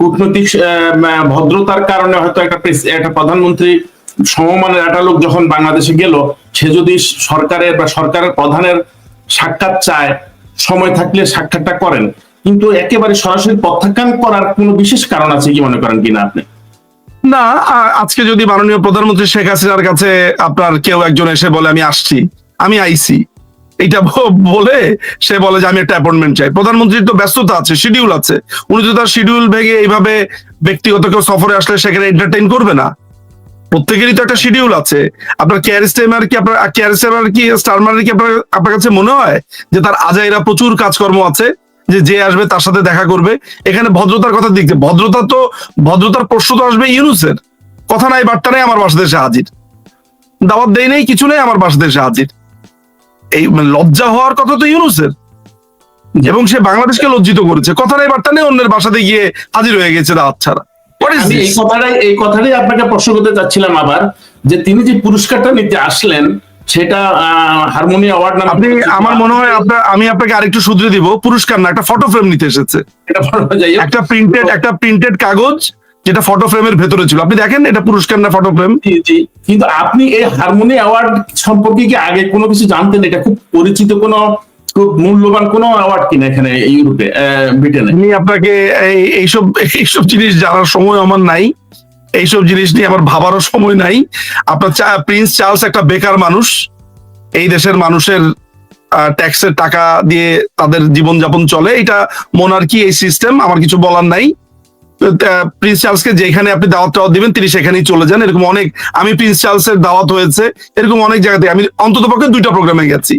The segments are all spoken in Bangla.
কূটনৈতিক ভদ্রতার কারণে হয়তো একটা একটা প্রধানমন্ত্রী সমমানের একটা লোক যখন বাংলাদেশে গেল, সে যদি সরকারের বা সরকারের প্রধানের সাক্ষাৎ চায়, সময় থাকলে সাক্ষাৎটা করেন। কিন্তু একেবারে সরাসরি প্রত্যাখ্যান করার কোনো বিশেষ কারণ আছে কি মনে করেন কিনা আপনি? না আজকে যদি মাননীয় প্রধানমন্ত্রী শেখ হাসিনার কাছে আপনার কেউ একজন এসে বলে, আমি আসছি, আমি আইসি এটা বলে সে বলে যে, আমি একটা অ্যাপয়েন্টমেন্ট চাই। প্রধানমন্ত্রীর তো ব্যস্ততা আছে শিডিউল আছে। উনি তো তার শিডিউল ভেঙে এইভাবে ব্যক্তিগত কেউ সফরে আসলে সেখানে এন্টারটেইন করবে না। প্রত্যেকেরই তো একটা শিডিউল আছে। আপনার কেয়ার স্টেমার কি আপনার কেয়ার স্টেমার কি স্টারমার কি আপনার আপনার কাছে মনে হয় যে, তার আজাইরা প্রচুর কাজকর্ম আছে, যে যে আসবে তার সাথে দেখা করবে? এখানে ভদ্রতার কথা দিয়ে ভদ্রতা তো, ভদ্রতার প্রশ্ন তো আসবে ইউনুসের। কথা নাই, বার্তা নেই, আমার বাসাতে এসে হাজির। দাওয়াত দেই নেই, কিছু নেই, আমার বাসাতে এসে হাজির। এই মানে লজ্জা হওয়ার কথা তো ইউনুসের। এবং সে বাংলাদেশকে লজ্জিত করেছে। কথা নাই বার্তা নেই অন্যের বাসাতে গিয়ে হাজির হয়ে গেছে দাওয়াত ছাড়া। এই কথাটাই এই কথাটাই আপনাকে প্রশ্ন করতে চাচ্ছিলাম আবার যে তিনি যে পুরস্কারটা নিতে আসলেন সেটা হারমোনি অ্যাওয়ার্ড নামে আপনি আমার মনে হয় আপনার আমি আপনাকে আরেকটু শুধরে দিব পুরস্কার না একটা ফটো ফ্রেম নিতে এসেছে। এটা একটা প্রিন্টেড একটা প্রিন্টেড কাগজ যেটা ফটো ফ্রেমের ভেতরে ছিল। আপনি দেখেন এটা পুরস্কার না ফটো ফ্রেম। কিন্তু আপনি এই হারমোনি অ্যাওয়ার্ড সম্পর্কে কি আগে কোনো কিছু জানতেন? এটা খুব পরিচিত কোনো খুব মূল্যবান কোনো অ্যাওয়ার্ড কিনা এখানে ইউরোপে ব্রিটেনে আমি আপনাকে এইসব এইসব জিনিস জানার সময় আমার নাই। এইসব জিনিস নিয়ে আমার ভাবারও সময় নাই। আপনার প্রিন্স চার্লস একটা বেকার মানুষ। এই দেশের মানুষের ট্যাক্সের টাকা দিয়ে তাদের জীবনযাপন চলে। এটা মোনার্কি এই সিস্টেম আমার কিছু বলার নাই। প্রিন্স চার্লসকে যেখানে আপনি দাওয়াত টাওয়াত দিবেন, তিনি সেখানেই চলে যান। এরকম অনেক, আমি প্রিন্স চার্লসের দাওয়াত হয়েছে, এরকম অনেক জায়গাতে আমি অন্তত পক্ষে দুইটা প্রোগ্রামে গেছি।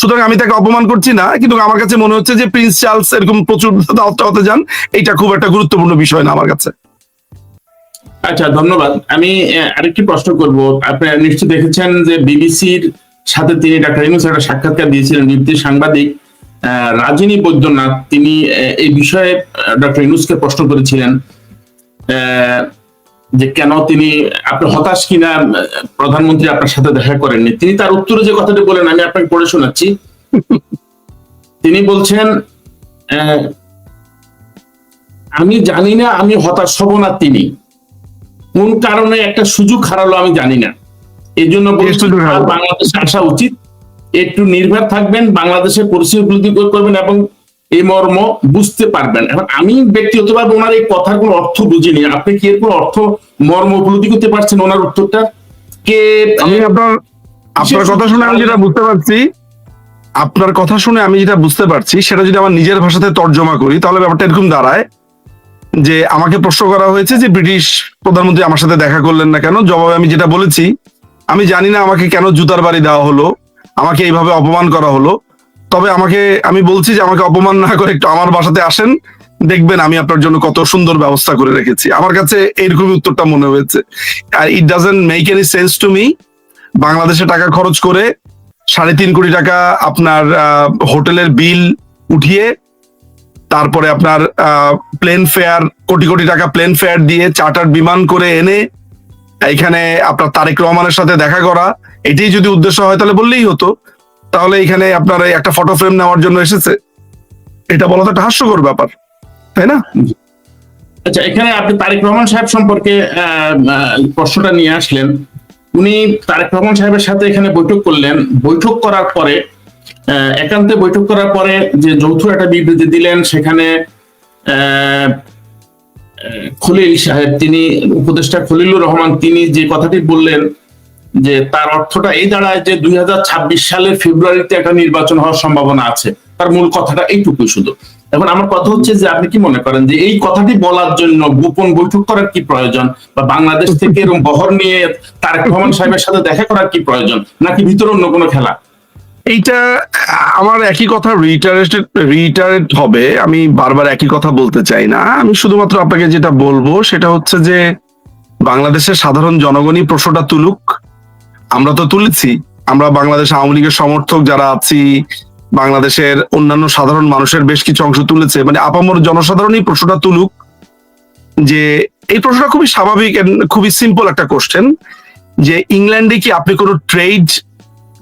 সুতরাং আমি তাকে অপমান করছি না, কিন্তু আমার কাছে মনে হচ্ছে যে প্রিন্স চার্লস এরকম প্রচুর দাওয়াত টাওয়াতে যান এটা খুব একটা গুরুত্বপূর্ণ বিষয় না আমার কাছে। আচ্ছা ধন্যবাদ। আমি আরেকটি প্রশ্ন করব। আপনি নিশ্চয়ই দেখেছেন যে বিবিসির সাথে তিনি ডাক্তার ইউনুস একটা সাক্ষাৎকার দিয়েছিলেন নিবৃত্তি সাংবাদিক। রাজিনী বৈদ্যনাথ তিনি এই বিষয়ে ডক্টর ইউনুসকে প্রশ্ন করেছিলেন আহ, যে কেন তিনি আপনি হতাশ কিনা প্রধানমন্ত্রী আপনার সাথে দেখা করেননি? তিনি তার উত্তরে যে কথাটি বলেন আমি আপনাকে পড়ে শোনাচ্ছি। তিনি বলছেন আহ, আমি জানি না আমি হতাশ হব না তিনি। কোন কারণে একটা সুযোগ হারালো আমি জানি না। এই জন্য বাংলাদেশে আসা উচিত। একটু নির্ভর থাকবেন বাংলাদেশের পরিস্থিতি উপলব্ধি করবেন এবং এই মর্ম বুঝতে পারবেন। এখন আমি ব্যক্তিগতভাবে ওনার এই কথার কোনো অর্থ বুঝিনি। আপনি কি এর কোনো অর্থ মর্ম উপলব্ধি করতে পারছেন ওনার উত্তরটা? কে আমি আপনার আপনার কথা শুনে আমি যেটা বুঝতে পারছি আপনার কথা শুনে আমি যেটা বুঝতে পারছি সেটা যদি আমার নিজের ভাষাতে তর্জমা করি তাহলে ব্যাপারটা এরকম দাঁড়ায় যে আমাকে প্রশ্ন করা হয়েছে যে ব্রিটিশ প্রধানমন্ত্রী আমার সাথে দেখা করলেন না কেন? জবাবে আমি যেটা বলেছি আমি জানি না আমাকে কেন জুতার বাড়ি দেওয়া হলো। আমাকে এইভাবে অপমান করা হলো। তবে আমাকে, আমি বলছি যে আমাকে অপমান না করে একটু আমার বাসাতে আসেন। দেখবেন আমি আপনার জন্য কত সুন্দর ব্যবস্থা করে রেখেছি। আমার কাছে এইরকমই উত্তরটা মনে হয়েছে। আর it doesn't make any sense to me বাংলাদেশে টাকা খরচ করে সাড়ে তিন কোটি টাকা আপনার হোটেলের বিল উঠিয়ে তারপরে আপনার প্লেন ফেয়ার কোটি কোটি টাকা প্লেন ফেয়ার দিয়ে চার্টার বিমান করে এনে এখানে আপনার তারেক রহমানের সাথে দেখা করা, এটাই যদি উদ্দেশ্য হয় তাহলে বললেই হতো। তাহলে এখানে আপনার একটা ফটো ফ্রেম নেওয়ার জন্য এসেছে। এটা বলা তো একটা হাস্যকর ব্যাপার, তাই না? আচ্ছা এখানে আপনি তারেক রহমান সাহেব সম্পর্কে প্রশ্নটা নিয়ে আসলেন। উনি তারেক রহমান সাহেবের সাথে এখানে বৈঠক করলেন। বৈঠক করার পরে একান্তে বৈঠক করার পরে যে যৌথ একটা বিবৃতি দিলেন, সেখানে খলিল সাহেব, তিনি উপদেষ্টা খলিলুর রহমান, তিনি যে কথাটি বললেন যে তার অর্থটা এই দাঁড়ায় যে দুই সালের ফেব্রুয়ারিতে একটা নির্বাচন হওয়ার সম্ভাবনা আছে। তার মূল কথাটা এইটুকুই শুধু। এখন আমার কথা হচ্ছে যে আপনি কি মনে করেন যে এই কথাটি বলার জন্য গোপন বৈঠক করার কি প্রয়োজন? বা বাংলাদেশ থেকে এরকম বহর নিয়ে তারেক রহমান সাহেবের সাথে দেখা করার কি প্রয়োজন? নাকি ভিতরে অন্য কোনো খেলা? এইটা, আমার একই কথা রিটারেটেড রিটারেট হবে। আমি বারবার একই কথা বলতে চাই না। আমি শুধুমাত্র আপনাকে যেটা বলব, সেটা হচ্ছে যে বাংলাদেশের সাধারণ জনগণই প্রশ্নটা তুলুক। আমরা তো তুলেছি। আমরা বাংলাদেশ আওয়ামী লীগের সমর্থক যারা আছি, বাংলাদেশের অন্যান্য সাধারণ মানুষের বেশ কিছু অংশ তুলেছে। মানে আপামর জনসাধারণই প্রশ্নটা তুলুক যে, এই প্রশ্নটা খুবই স্বাভাবিক খুবই সিম্পল একটা কোশ্চেন যে, ইংল্যান্ডে কি আপনি কোনো ট্রেড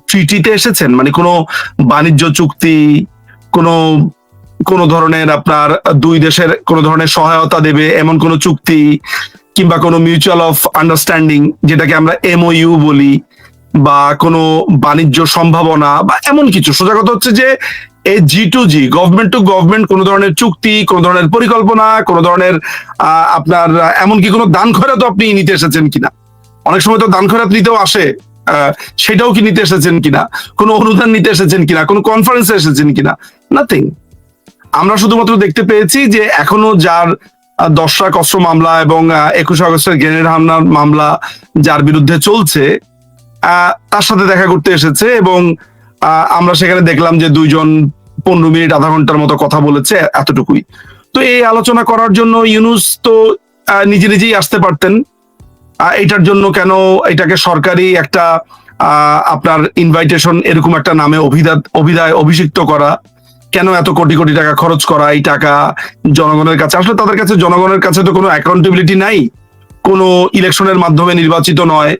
ট্রিটিতে এসেছেন? মানে কোনো বাণিজ্য চুক্তি, কোনো, কোন ধরনের আপনার দুই দেশের কোন ধরনের সহায়তা দেবে, এমন কোন চুক্তি, কিংবা কোনো মিউচুয়াল অফ আন্ডারস্ট্যান্ডিং যেটাকে আমরা এমওইউ বলি, বা কোনো বাণিজ্য সম্ভাবনা, বা এমন কিছু। সোজা কথা হচ্ছে যে এই G to G government to government কোন ধরনের চুক্তি, কোন ধরনের পরিকল্পনা, কোন ধরনের আপনার, এমনকি কোনো দান খয়রাত আপনি নিতে এসেছেন কিনা? অনেক সময় তো দান খয়রাত নিতেও আসে। সেটাও কি নিতে এসেছেন কিনা? কোনো অনুদান নিতে এসেছেন কিনা? কোনো কনফারেন্সে এসেছেন কিনা? নাথিং আমরা শুধুমাত্র দেখতে পেয়েছি যে এখনও যার দশরা কষ্ট মামলা এবং একুশে আগস্টের গ্রেনেড হামলার মামলা যার বিরুদ্ধে চলছে তার সাথে দেখা করতে এসেছে এবং আমরা সেখানে দেখলাম যে দুইজন পনেরো মিনিট, আধা ঘণ্টার মতো কথা বলেছে এতটুকুই। তো এই আলোচনা করার জন্য ইউনুস তো নিজে নিজেই আসতে পারতেন। এটার জন্য কেন এটাকে সরকারি একটা আপনার ইনভাইটেশন এরকম একটা নামে অভিদাত অভিধায় অভিষিক্ত করা, কেন এত কোটি কোটি টাকা খরচ করা, এই টাকা জনগণের কাছে? আসলে তাদের কাছে, জনগণের কাছে তো কোনো অ্যাকাউন্টেবিলিটি নাই, কোনো ইলেকশনের মাধ্যমে নির্বাচিত নয়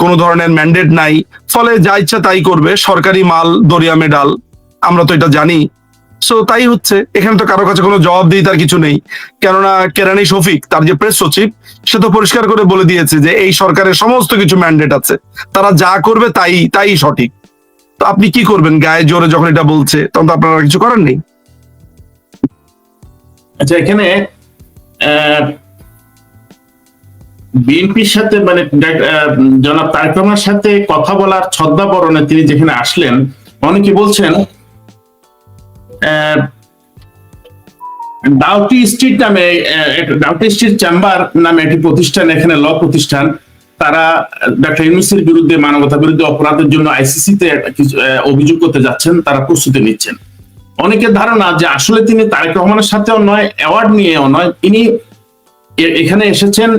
কোনো ধরনের ম্যান্ডেট নাই, ফলে যা ইচ্ছা তাই করবে, সরকারি মাল, দরিয়া মেডাল, আমরা তো এটা জানি সো তাই হচ্ছে, এখানে তো কারও কাছে কোনো জবাব দিই তার কিছু নেই। কেননা কেরানি শফিক, তার যে প্রেস সচিব, সে তো পরিষ্কার করে বলে দিয়েছে যে, এই সরকারের সমস্ত কিছু ম্যান্ডেট আছে। তারা যা করবে তাই তাই সঠিক। তো আপনি কি করবেন? গায়ে জোরে যখন এটা বলছে, তখন তো আপনারা কিছু করার নেই। আচ্ছা এখানে বিএনপির সাথে মানে জনাব তারেক সাথে কথা বলার ছদ্মাবরণে তিনি যেখানে আসলেন, অনেকে বলছেন ডাউটি স্ট্রিট নামে ডাউটি স্ট্রিট চেম্বার নামে একটি প্রতিষ্ঠান, এখানে ল প্রতিষ্ঠান। তারা ডক্টর ইউনুসের বিরুদ্ধে মানবতা বিরুদ্ধে অপরাধের জন্য আইসিসিতে অভিযোগ করতে যাচ্ছেন, তারা প্রস্তুতি নিচ্ছেন। অনেকের ধারণা যে আসলে তিনি তারেক রহমানের সাথেও নয়, অ্যাওয়ার্ড নিয়েও নয় তিনি এখানে এসেছেন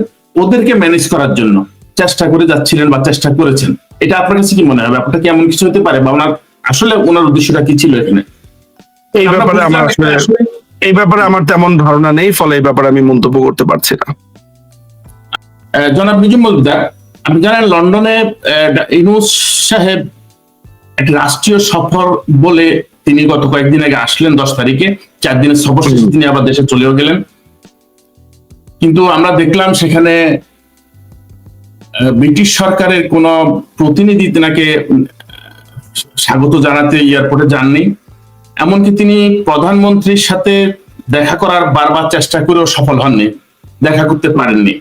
ওদেরকে ম্যানেজ করার জন্য। চেষ্টা করে যাচ্ছিলেন বা চেষ্টা করেছেন। এটা আপনার কাছে কি মনে হয় ব্যাপারটা কি এমন কিছু হতে পারে? বা ওনার, আসলে ওনার উদ্দেশ্যটা কি ছিল এখানে? এই ব্যাপারে আমার আসলে এই ব্যাপারে আমার তেমন ধারণা নেই ফলে এই ব্যাপারে আমি মন্তব্য করতে পারছি না। জনাব নিজুম মজুমদার আপনি জানেন লন্ডনে সাহেব একটি রাষ্ট্রীয় সফর বলে তিনি গত কয়েকদিন আগে আসলেন দশ তারিখে। চার দিনের সফর শেষে তিনি আবার দেশে চলেও গেলেন। কিন্তু আমরা দেখলাম সেখানে ব্রিটিশ সরকারের কোন প্রতিনিধি তেনাকে স্বাগত জানাতে এয়ারপোর্টে যাননি। এমনকি তিনি প্রধানমন্ত্রীর সাথে দেখা করার বারবার চেষ্টা করেও সফল হননি, দেখা করতে পারেননি।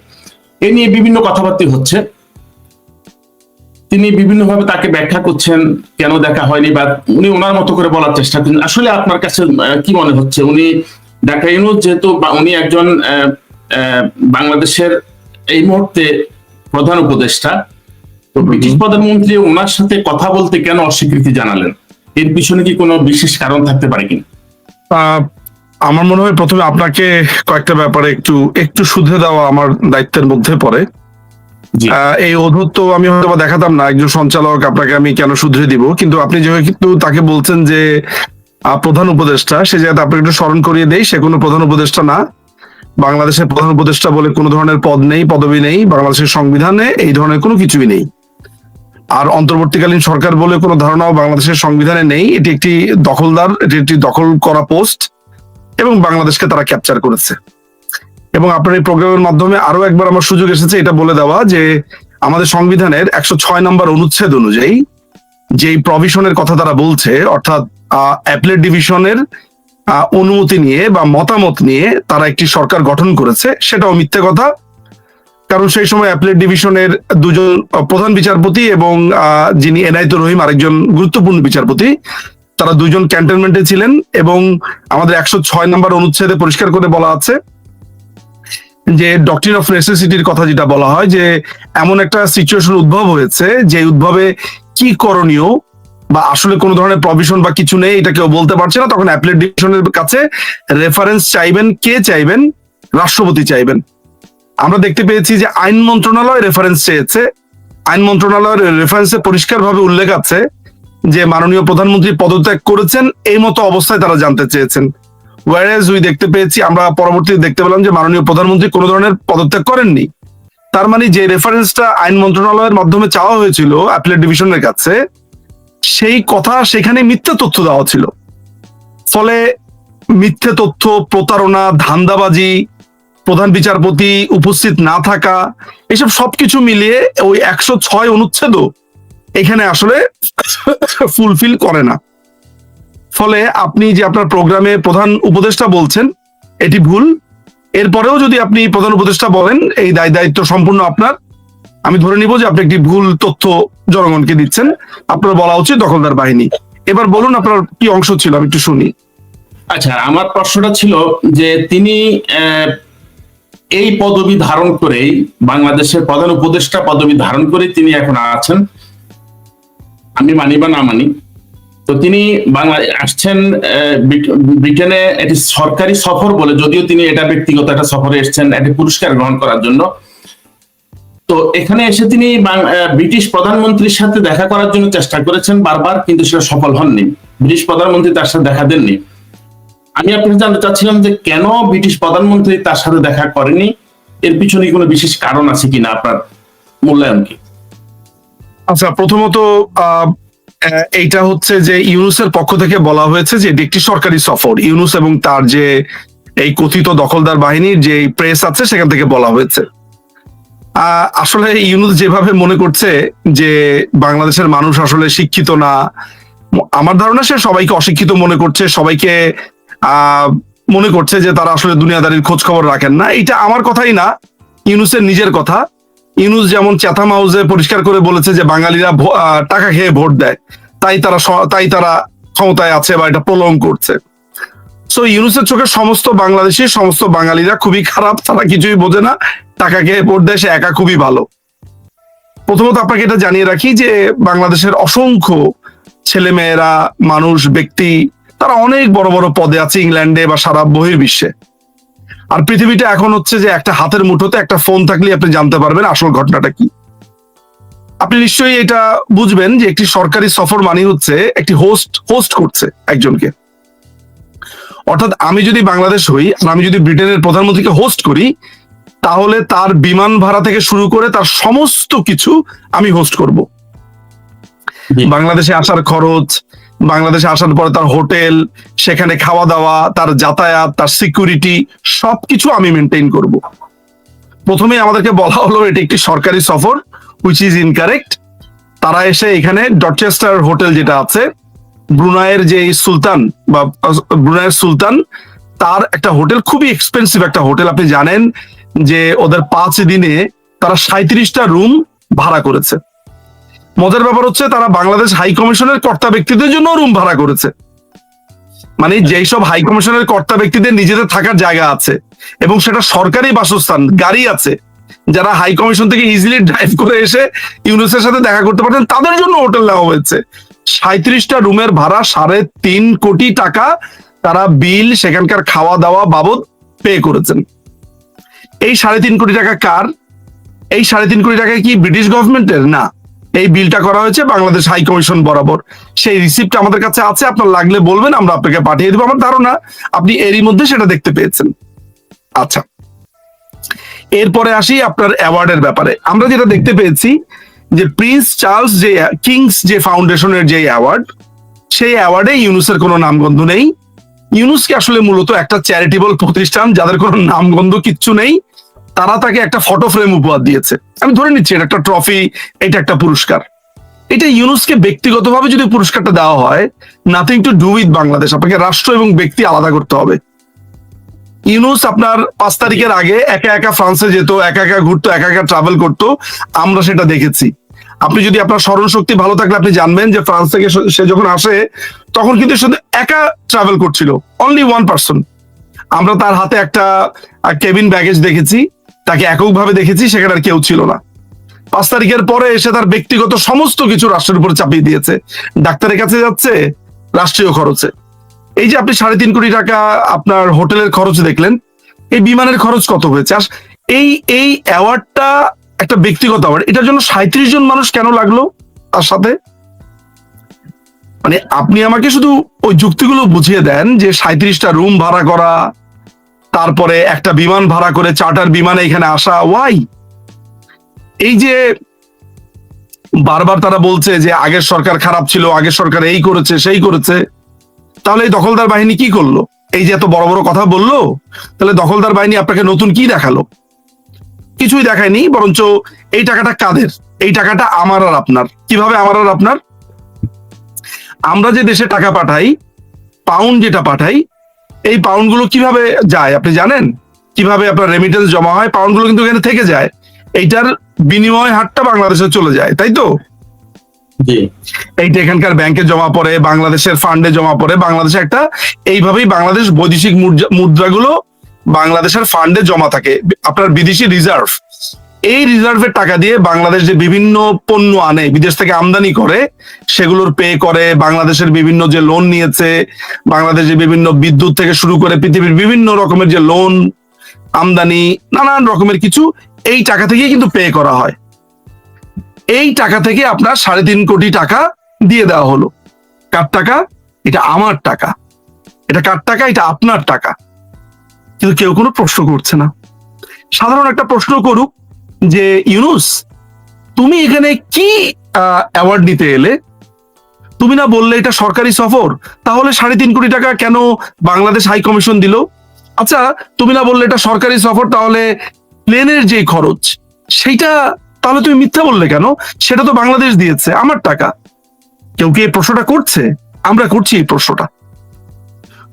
এ নিয়ে বিভিন্ন কথাবার্তা হচ্ছে। তিনি বিভিন্নভাবে তাকে ব্যাখ্যা করছেন, কেন দেখা হয়নি বা উনি ওনার মতো করে বলার চেষ্টা করছেন আসলে আপনার কাছে কি মনে হচ্ছে? উনি ঢাকা ইউনুস যেহেতু উনি একজন বাংলাদেশের এই মুহূর্তে প্রধান উপদেষ্টা, তো ব্রিটিশ প্রধানমন্ত্রী ওনার সাথে কথা বলতে কেন অস্বীকৃতি জানালেন? এর পিছনে কি কোনো বিশেষ কারণ থাকতে পারে কিনা? আমার মনে হয় প্রথমে আপনাকে কয়েকটা ব্যাপারে একটু একটু শুধরে দেওয়া আমার দায়িত্বের মধ্যে পড়ে। এই অধূর্ত আমি হয়তো দেখাতাম না একজন সঞ্চালক আপনাকে আমি কেন শুধরে দিব? কিন্তু আপনি যেহেতু তাকে বলছেন যে আহ, প্রধান উপদেষ্টা সে জায়গাতে আপনাকে একটু স্মরণ করিয়ে দেয় সে কোনো প্রধান উপদেষ্টা না। বাংলাদেশের প্রধান উপদেষ্টা বলে কোনো ধরনের পদ নেই পদবি নেই বাংলাদেশের সংবিধানে এই ধরনের কোনো কিছুই নেই। আর অন্তর্বর্তীকালীন সরকার বলে কোনো ধারণাও বাংলাদেশের সংবিধানে নেই। এটি একটি দখলদার, এটি একটি দখল করা পোস্ট এবং বাংলাদেশকে তারা ক্যাপচার করেছে। এবং আপনার এই প্রোগ্রামের মাধ্যমে আরও একবার আমার সুযোগ এসেছে এটা বলে দেওয়া যে আমাদের সংবিধানের একশো ছয় নম্বর অনুচ্ছেদ অনুযায়ী যেই প্রভিশনের কথা তারা বলছে, অর্থাৎ অ্যাপলেট ডিভিশনের অনুমতি নিয়ে বা মতামত নিয়ে তারা একটি সরকার গঠন করেছে, সেটাও মিথ্যে কথা। কারণ সেই সময় অ্যাপলেট ডিভিশনের দুজন প্রধান বিচারপতি এবং যিনি এনায়তুর রহিম আরেকজন গুরুত্বপূর্ণ বিচারপতি, তারা দুজন ক্যান্টনমেন্টে ছিলেন এবং আমাদের একশো ছয় নম্বর অনুচ্ছেদে পরিষ্কার করে বলা আছে যে ডক্টরিন অফ নেসেসিটির কথা যেটা বলা হয় যে এমন একটা সিচুয়েশন উদ্ভব হয়েছে যে উদ্ভবে কি করণীয় বা আসলে কোনো ধরনের প্রভিশন বা কিছু নেই, এটা কেউ বলতে পারছে না। তখন অ্যাপলেট ডিভিশনের কাছে রেফারেন্স চাইবেন, কে চাইবেন? রাষ্ট্রপতি চাইবেন। আমরা দেখতে পেয়েছি যে আইন মন্ত্রণালয় রেফারেন্স চেয়েছে। আইন মন্ত্রণালয়ের রেফারেন্সে পরিষ্কারভাবে উল্লেখ আছে যে মাননীয় প্রধানমন্ত্রী পদত্যাগ করেছেন, এই মতো অবস্থায় তারা জানতে চেয়েছেন। ওয়ারেজ উই দেখতে পেয়েছি, আমরা পরবর্তীতে দেখতে পেলাম যে মাননীয় প্রধানমন্ত্রী কোনো ধরনের পদত্যাগ করেননি। তার মানে যে রেফারেন্সটা আইন মন্ত্রণালয়ের মাধ্যমে চাওয়া হয়েছিল অ্যাপেলেট ডিভিশনের কাছে, সেই কথা সেখানে মিথ্যা তথ্য দেওয়া ছিল। ফলে মিথ্যে তথ্য, প্রতারণা, ধান্দাবাজি প্রধান বিচারপতি উপস্থিত না থাকা, এসব সবকিছু মিলিয়ে ওই একশো ছয় অনুচ্ছেদও এখানে আসলে ফুলফিল করে না। ফলে আপনি যে আপনার প্রোগ্রামে প্রধান উপদেষ্টা বলছেন, এটি ভুল। এরপরেও যদি আপনি প্রধান উপদেষ্টা বলেন, এই দায় দায়িত্ব সম্পূর্ণ আপনার। আমি ধরে নিব যে আপনি একটি ভুল তথ্য জনগণকে দিচ্ছেন। আপনার বলা উচিত দখলদার বাহিনী। এবার বলুন আপনার কি অংশ ছিল, আমি একটু শুনি। আচ্ছা আমার প্রশ্নটা ছিল যে তিনি এই পদবি ধারণ করেই, বাংলাদেশের প্রধান উপদেষ্টা পদবি ধারণ করে তিনি এখন আছেন। আমি মানি বা না মানি, তো তিনি বাংলা, আসছেন ব্রিটেনে এটি সরকারি সফর বলে যদিও তিনি এটা ব্যক্তিগত একটা সফরে এসেছেন, একটি পুরস্কার গ্রহণ করার জন্য। তো এখানে এসে তিনি ব্রিটিশ প্রধানমন্ত্রীর সাথে দেখা করার জন্য চেষ্টা করেছেন বারবার, কিন্তু সেটা সফল হননি। ব্রিটিশ প্রধানমন্ত্রী তার সাথে দেখা দেননি। আমি আপনাকে জানতে চাচ্ছিলাম যে কেন ব্রিটিশ প্রধানমন্ত্রী তার সাথে দেখা করেনি? এর পিছনে কোনো বিশেষ কারণ আছে কিনা আপনার মূল্যায়ন কি? আচ্ছা প্রথমত এইটা হচ্ছে যে ইউনুসের পক্ষ থেকে বলা হয়েছে যে একটি সরকারি সফর। ইউনুস এবং তার যে এই কথিত দখলদার বাহিনীর যে প্রেস আছে, সেখান থেকে বলা হয়েছে। আসলে ইউনুস যেভাবে মনে করছে যে বাংলাদেশের মানুষ আসলে শিক্ষিত না, আমার ধারণা সে সবাইকে অশিক্ষিত মনে করছে, সবাইকে মনে করছে যে তারা আসলে দুনিয়াদারির খোঁজ খবর রাখেন না। এটা আমার কথাই না, ইউনুসের নিজের কথা। ইউনুস যেমন চ্যাথাম হাউসে পরিষ্কার করে বলেছে যে বাঙালিরা টাকা খেয়ে ভোট দেয়, তাই তারা তাই তারা ক্ষমতায় আছে বা এটা প্রলং করছে। সো ইউনুসের চোখে সমস্ত বাংলাদেশি, সমস্ত বাঙালিরা খুবই খারাপ, তারা কিছুই বোঝে না। টাকা খেয়ে ভোট দেয়, সে একা খুবই ভালো। প্রথমত আপনাকে এটা জানিয়ে রাখি যে বাংলাদেশের অসংখ্য ছেলেমেয়েরা, মানুষ, ব্যক্তি তারা অনেক বড় বড় পদে আছে ইংল্যান্ডে বা সারা বহির্বিশ্বে। আর পৃথিবীটা এখন হচ্ছে যে একটা হাতের মুঠোতে একটা ফোন থাকলে আপনি জানতে পারবেন আসল ঘটনাটা কি। আপনি নিশ্চয়ই এটা বুঝবেন যে একটি সরকারি সফর মানে হচ্ছে একটি হোস্ট হোস্ট করছে একজনকে। অর্থাৎ আমি যদি বাংলাদেশ হই আর আমি যদি ব্রিটেনের প্রধানমন্ত্রীকে হোস্ট করি তাহলে তার বিমান ভাড়া থেকে শুরু করে তার সমস্ত কিছু আমি হোস্ট করব। বাংলাদেশে আসার খরচ বাংলাদেশে আসার পরে তার হোটেল, সেখানে খাওয়া দাওয়া, তার যাতায়াত, তার সিকিউরিটি সবকিছু আমি মেনটেন করব। প্রথমে আমাদেরকে বলা হলো এটি একটি সরকারি সফর হুইচ ইজ ইনকারেক্ট তারা এসে এখানে ডটচেস্টার হোটেল যেটা আছে, ব্রুনাইয়ের যে সুলতান বা, ব্রুনাইয়ের সুলতান, তার একটা হোটেল, খুবই এক্সপেন্সিভ একটা হোটেল, আপনি জানেন যে ওদের পাঁচ দিনে তারা সাঁত্রিশটা রুম ভাড়া করেছে। মজার ব্যাপার হচ্ছে তারা বাংলাদেশ হাই কমিশনের কর্তা ব্যক্তিদের জন্য রুম ভাড়া করেছে। মানে যেই সব হাই কমিশনের কর্তা ব্যক্তিদের নিজেদের থাকার জায়গা আছে এবং সেটা সরকারি বাসস্থান, গাড়ি আছে, যারা হাই কমিশন থেকে ইজিলি ড্রাইভ করে এসে ইউনুসের সাথে দেখা করতে পারতেন, তাদের জন্য হোটেল নেওয়া হয়েছে। সাঁত্রিশটা রুমের ভাড়া সাড়ে তিন কোটি টাকা তারা বিল, সেখানকার খাওয়া দাওয়া বাবদ পে করেছেন। এই সাড়ে তিন কোটি টাকা কার? এই সাড়ে তিন কোটি টাকা কি ব্রিটিশ গভর্নমেন্টের না। এই বিলটা করা হয়েছে বাংলাদেশ হাই কমিশন বরাবর। সেই রিসিপ্ট আমাদের কাছে আছে, আপনার লাগলে বলবেন, আমরা আপনাকে পাঠিয়ে দেবো। আমার ধারণা আপনি এরই মধ্যে সেটা দেখতে পেয়েছেন। আচ্ছা এরপরে আসি আপনার অ্যাওয়ার্ডের ব্যাপারে। আমরা যেটা দেখতে পেয়েছি যে প্রিন্স চার্লস যে কিংস যে ফাউন্ডেশনের যে অ্যাওয়ার্ড সেই অ্যাওয়ার্ডে ইউনুসের কোনো নামগন্ধ নেই। ইউনুসকে আসলে মূলত একটা চ্যারিটেবল প্রতিষ্ঠান, যাদের কোনো নামগন্ধ কিচ্ছু নেই। তারা তাকে একটা ফটো ফ্রেম উপহার দিয়েছে। আমি ধরে নিচ্ছি, এটা একটা ট্রফি এটা একটা পুরস্কার। এটা ইউনুসকে ব্যক্তিগতভাবে যদি পুরস্কারটা দেওয়া হয় nothing to do with Bangladesh, আপনাকে রাষ্ট্র এবং ব্যক্তি আলাদা করতে হবে। ইউনুস আপনার পাঁচ তারিখের আগে একা একা ফ্রান্সে যেত, একা একা ঘুরতো, একা একা ট্রাভেল করতো, আমরা সেটা দেখেছি। আপনি যদি আপনার স্মরণ শক্তি ভালো থাকলে আপনি জানবেন যে ফ্রান্স থেকে সে- যখন আসে, তখন কিন্তু শুধু একা ট্রাভেল করছিল অনলি ওয়ান পার্সন আমরা তার হাতে একটা কেবিন ব্যাগেজ দেখেছি তাকে এককভাবে দেখেছি, সেখানে আর কেউ ছিল না। পাঁচ তারিখের পরে এসে তার ব্যক্তিগত সমস্ত কিছু রাষ্ট্রের উপর চাপিয়ে দিয়েছে। ডাক্তারের কাছে যাচ্ছে, রাষ্ট্রীয় খরচে। এই যে আপনি সাড়ে তিন কোটি টাকা আপনার হোটেলের খরচ দেখলেন, এই বিমানের খরচ কত হয়েছে? আর এই এই অ্যাওয়ার্ডটা একটা ব্যক্তিগত অ্যাওয়ার্ড, এটার জন্য সাঁত্রিশ জন মানুষ কেন লাগল তার সাথে? মানে আপনি আমাকে শুধু ওই যুক্তিগুলো বুঝিয়ে দেন যে সাঁত্রিশটা রুম ভাড়া করা তারপরে একটা বিমান ভাড়া করে চার্টার বিমানে এখানে আসা, ওয়াই। এই যে বারবার তারা বলছে যে আগের সরকার খারাপ ছিল, আগের সরকার এই করেছে, সেই করেছে। তাহলে এই দখলদার বাহিনী কি করল? এই যে এত বড় বড় কথা বলল, তাহলে দখলদার বাহিনী আপনাকে নতুন কি দেখাল? কিছুই দেখায়নি, বরঞ্চ এই টাকাটা কাদের? এই টাকাটা আমার আর আপনার। কীভাবে আমার আর আপনার? আমরা যে দেশে টাকা পাঠাই পাউন্ড যেটা পাঠাই এই পাউন্ডগুলো কীভাবে যায়? আপনি জানেন? কীভাবে আপনার রেমিটেন্স জমা হয়? পাউন্ডগুলো কিন্তু এখানে থেকে যায়। এইটার বিনিময় হারটা বাংলাদেশে চলে যায় তাই তো? জি। এইটা এখানকার ব্যাংকে জমা পড়ে বাংলাদেশের ফান্ডে জমা পড়ে বাংলাদেশে একটা এইভাবেই বাংলাদেশ বৈদেশিক মুদ্রা- মুদ্রাগুলো বাংলাদেশের ফান্ডে জমা থাকে আপনার বিদেশি রিজার্ভ এই রিজার্ভের টাকা দিয়ে বাংলাদেশ যে বিভিন্ন পণ্য আনে, বিদেশ থেকে আমদানি করে, সেগুলোর পে করে, বাংলাদেশের বিভিন্ন যে লোন নিয়েছে, বাংলাদেশ যে বিভিন্ন বিদ্যুৎ থেকে শুরু করে পৃথিবীর বিভিন্ন রকমের যে লোন আমদানি, নানান রকমের কিছু এই টাকা থেকেই কিন্তু পে করা হয়। এই টাকা থেকে আপনার সাড়ে তিন কোটি টাকা দিয়ে দেওয়া হলো। কার টাকা? এটা আমার টাকা। এটা কার টাকা? এটা আপনার টাকা। কিন্তু কেউ কোনো প্রশ্ন করছে না। সাধারণ একটা প্রশ্ন করুক যে ইউনুস তুমি এখানে কি অ্যাওয়ার্ড নিতে এলে? তুমি না বললে এটা সরকারি সফর তাহলে সাড়ে তিন কোটি টাকা কেন বাংলাদেশ হাই কমিশন দিল? আচ্ছা তুমি না বললে এটা সরকারি সফর তাহলে প্লেনের যে খরচ সেইটা তাহলে তুমি মিথ্যা বললে কেন? সেটা তো বাংলাদেশ দিয়েছে আমার টাকা। কেউ কি এই প্রশ্নটা করছে? আমরা করছি এই প্রশ্নটা।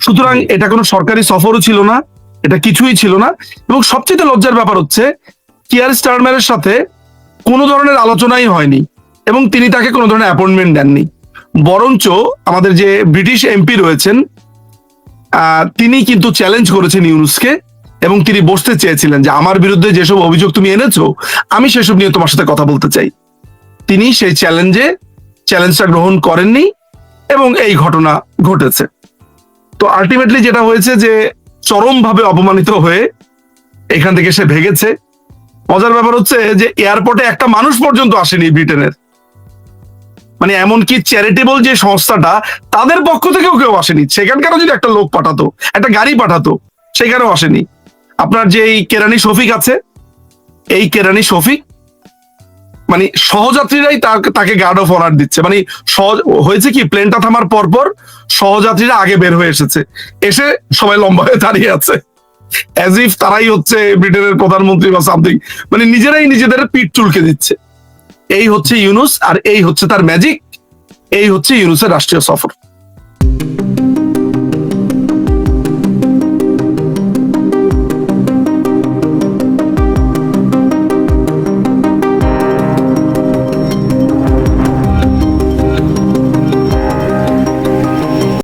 সুতরাং এটা কোনো সরকারি সফরও ছিল না এটা কিছুই ছিল না এবং সবচেয়ে লজ্জার ব্যাপার হচ্ছে কিয়ার স্টারম্যানের সাথে কোনো ধরনের আলোচনাই হয়নি এবং তিনি তাকে কোনো ধরনের অ্যাপয়েন্টমেন্ট দেননি। বরঞ্চ আমাদের যে ব্রিটিশ এমপি রয়েছেন তিনি কিন্তু চ্যালেঞ্জ করেছেন ইউনুসকে এবং তিনি বসতে চেয়েছিলেন যে আমার বিরুদ্ধে যেসব অভিযোগ তুমি এনেছো, আমি সেসব নিয়ে তোমার সাথে কথা বলতে চাই। তিনি সেই চ্যালেঞ্জে চ্যালেঞ্জটা গ্রহণ করেননি এবং এই ঘটনা ঘটেছে। তো আলটিমেটলি যেটা হয়েছে যে চরমভাবে অপমানিত হয়ে এখান থেকে সে ভেগেছে। মজার ব্যাপার হচ্ছে যে এয়ারপোর্টে একটা মানুষ পর্যন্ত আসেনি ব্রিটেনের। মানে এমনকি চ্যারিটেবল যে সংস্থাটা, তাদের পক্ষ থেকেও কেউ আসেনি। সেখানকারও যদি একটা লোক পাঠাতো, একটা গাড়ি পাঠাতো, সেখানেও আসেনি। আপনার যে এই কেরানি শফিক আছে, এই কেরানি শফিক মানে সহযাত্রীরাই তাকে গার্ড অফ অনার দিচ্ছে। মানে সহজ হয়েছে কি প্লেনটা থামার পর পর সহযাত্রীরা আগে বের হয়ে এসেছে। এসে সবাই লম্বা হয়ে দাঁড়িয়ে আছে। অ্যাজ ইফ তারাই হচ্ছে ব্রিটেনের প্রধানমন্ত্রী বা সামথিং মানে নিজেরাই নিজেদের পিঠ চুলকে দিচ্ছে। এই হচ্ছে ইউনুস আর এই হচ্ছে তার ম্যাজিক এই হচ্ছে ইউনুসের রাষ্ট্রীয় সফর।